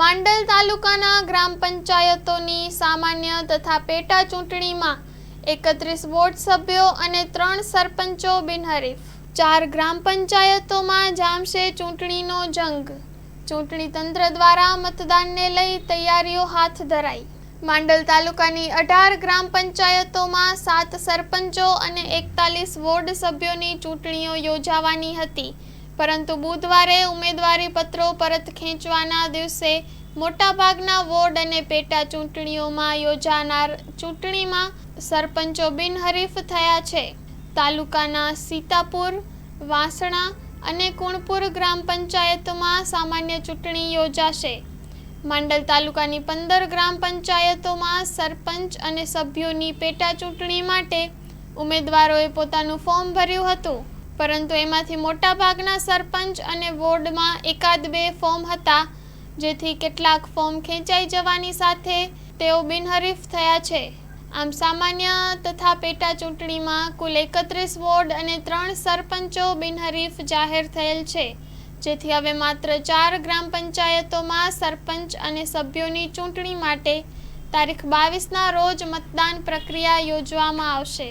માંડલ તાલુકાના ગ્રામ પંચાયતોની સામાન્ય તથા પેટા ચૂંટણીમાં એકત્રીસ વોર્ડ સભ્યો અને ત્રણ સરપંચો બિનહરીફ. ચાર ગ્રામ પંચાયતોમાં જામશે ચૂંટણીનો જંગ. ચૂંટણી તંત્ર દ્વારા મતદાનને લઈ તૈયારીઓ હાથ ધરાઈ. માંડલ તાલુકાની અઢાર ગ્રામ પંચાયતોમાં સાત સરપંચો અને એકતાલીસ વોર્ડ સભ્યોની ચૂંટણીઓ યોજાવાની હતી. પરંતુ બુધવારે ઉમેદવારી પત્રો પરત ખેંચવાના દિવસે મોટાભાગના વોર્ડ અને પેટા ચૂંટણીઓમાં યોજાનાર ચૂંટણીમાં સરપંચો બિનહરીફ થયા છે. તાલુકાના સીતાપુર, વાસણા અને કુણપુર ગ્રામ પંચાયતોમાં સામાન્ય ચૂંટણી યોજાશે. માંડલ તાલુકાની પંદર ગ્રામ પંચાયતોમાં સરપંચ અને સભ્યોની પેટા ચૂંટણી માટે ઉમેદવારોએ પોતાનું ફોર્મ ભર્યું હતું. પરંતુ એમાંથી મોટાભાગના સરપંચ અને વોર્ડમાં એકાદ બે ફોર્મ હતા, જેથી કેટલાક ફોર્મ ખેંચાઈ જવાની સાથે તેઓ બિનહરીફ થયા છે. આમ સામાન્ય તથા પેટા ચૂંટણીમાં કુલ એકત્રીસ વોર્ડ અને ત્રણ સરપંચો બિનહરીફ જાહેર થયેલ છે, જેથી હવે માત્ર ચાર ગ્રામ પંચાયતોમાં સરપંચ અને સભ્યોની ચૂંટણી માટે તારીખ બાવીસના રોજ મતદાન પ્રક્રિયા યોજવામાં આવશે.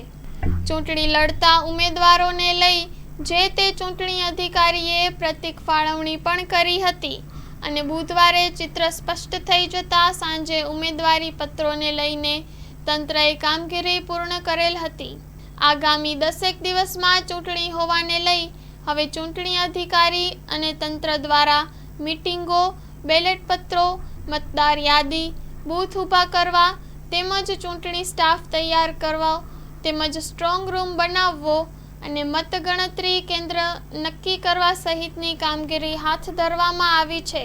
ચૂંટણી લડતા ઉમેદવારોને લઈ જે તે ચૂંટણી અધિકારીએ પ્રતિક ફાળવણી પણ કરી હતી. અને બુધવારે ચિત્ર સ્પષ્ટ થઈ જતા સાંજે ઉમેદવારી પત્રોને લઈને તંત્રએ કામગીરી પૂર્ણ કરેલ હતી. આગામી દસેક દિવસમાં ચૂંટણી હોવાને લઈ હવે ચૂંટણી અધિકારી અને તંત્ર દ્વારા મીટિંગો, બેલેટ પત્રો, મતદાર યાદી, બૂથ ઊભા કરવા તેમજ ચૂંટણી સ્ટાફ તૈયાર કરવા તેમજ સ્ટ્રોંગ રૂમ બનાવવો અને મતગણતરી કેન્દ્ર નક્કી કરવા સહિતની કામગીરી હાથ ધરવામાં આવી છે.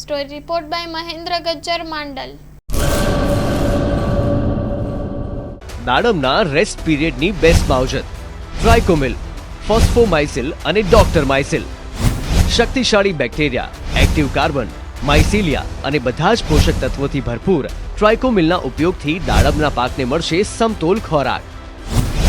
Story report by Mahendra Gajjar Mandal. દાડમના rest પીરિયડની બેસ્ટ માવજત ટ્રાયકોમિલ ફોસ્ફોમાઇસિલ અને ડોક્ટર માઇસિલ શક્તિશાળી બેક્ટેરિયા એક્ટિવ કાર્બન માઇસિલિયા અને બધા જ પોષક તત્વોથી ભરપૂર ટ્રાયકોમિલના ઉપયોગથી દાડમના પાકને મળશે સમતોલ ખોરાક.